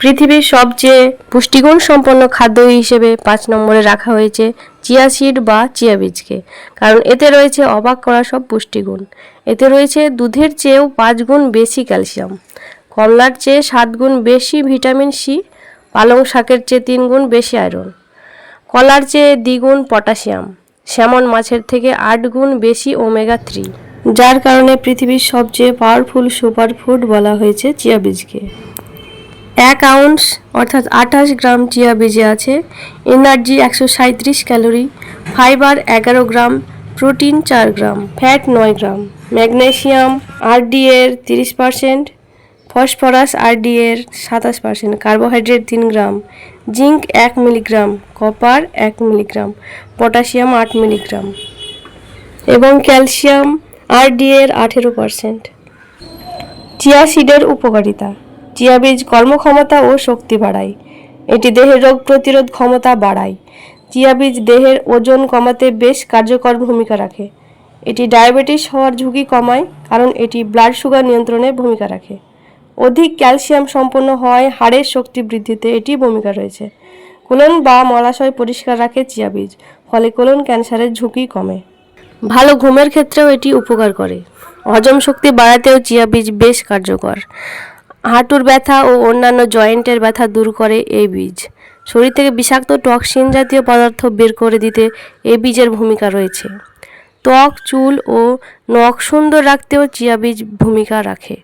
পৃথিবীর সবচেয়ে পুষ্টিগুণ সম্পন্ন খাদ্য হিসেবে পাঁচ নম্বরে রাখা হয়েছে চিয়া সিড বা চিয়া বীজকে। কারণ এতে রয়েছে অবাক করা সব পুষ্টিগুণ। এতে রয়েছে দুধের চেয়েও পাঁচ গুণ বেশি ক্যালসিয়াম, কমলার চেয়ে সাত গুণ বেশি ভিটামিন সি, পালং শাকের চেয়ে তিন গুণ বেশি আয়রন, কলার চেয়ে দ্বিগুণ পটাশিয়াম, স্যামন মাছের থেকে আট গুণ বেশি ওমেগা থ্রি। যার কারণে পৃথিবীর সবচেয়ে পাওয়ারফুল সুপারফুড বলা হয়েছে চিয়া বীজকে। এক আউন্স, অর্থাৎ আঠাশ গ্রাম চিয়া বীজে আছে। এনার্জি একশো সাঁত্রিশ ক্যালোরি। ফাইবার এগারো গ্রাম, প্রোটিন চার গ্রাম, ফ্যাট নয় গ্রাম। ম্যাগনেসিয়াম আরডি এর তিরিশ পার্সেন্ট, ফসফরাস আরডি এর সাতাশ পার্সেন্ট, কার্বোহাইড্রেট তিন গ্রাম, জিঙ্ক এক মিলিগ্রাম, কপার এক মিলিগ্রাম, পটাশিয়াম আট মিলিগ্রাম এবং ক্যালসিয়াম আরডি এর আঠেরো পার্সেন্ট। চিয়া সিডের উপকারিতা। চিয়া বীজ কর্মক্ষমতা ও শক্তি বাড়ায়। এটি দেহের রোগ প্রতিরোধ ক্ষমতা বাড়ায়। চিয়া বীজ দেহের ওজন কমাতে বেশ কার্যকর ভূমিকা রাখে। এটি ডায়াবেটিস হওয়ার ঝুঁকি কমায়, কারণ এটি ব্লাড সুগার নিয়ন্ত্রণে ভূমিকা রাখে। অধিক ক্যালসিয়াম সম্পন্ন হওয়ায় হাড়ের শক্তি বৃদ্ধিতে এটি ভূমিকা রয়েছে। কোলন বা মলাশয় পরিষ্কার রাখে চিয়া বীজ, ফলে কোলন ক্যান্সারের ঝুঁকি কমে। ভালো ঘুমের ক্ষেত্রেও এটি উপকার করে। হজম শক্তি বাড়াতেও চিয়া বীজ বেশ কার্যকর। হাঁটুর ব্যথা ও অন্যান্য জয়েন্টের ব্যথা দূর করে এই বীজ। শরীর থেকে বিষাক্ত টক্সিন জাতীয় পদার্থ বের করে দিতে এই বীজের ভূমিকা রয়েছে। ত্বক, চুল ও নখ সুন্দর রাখতেও চিয়া বীজ ভূমিকা রাখে।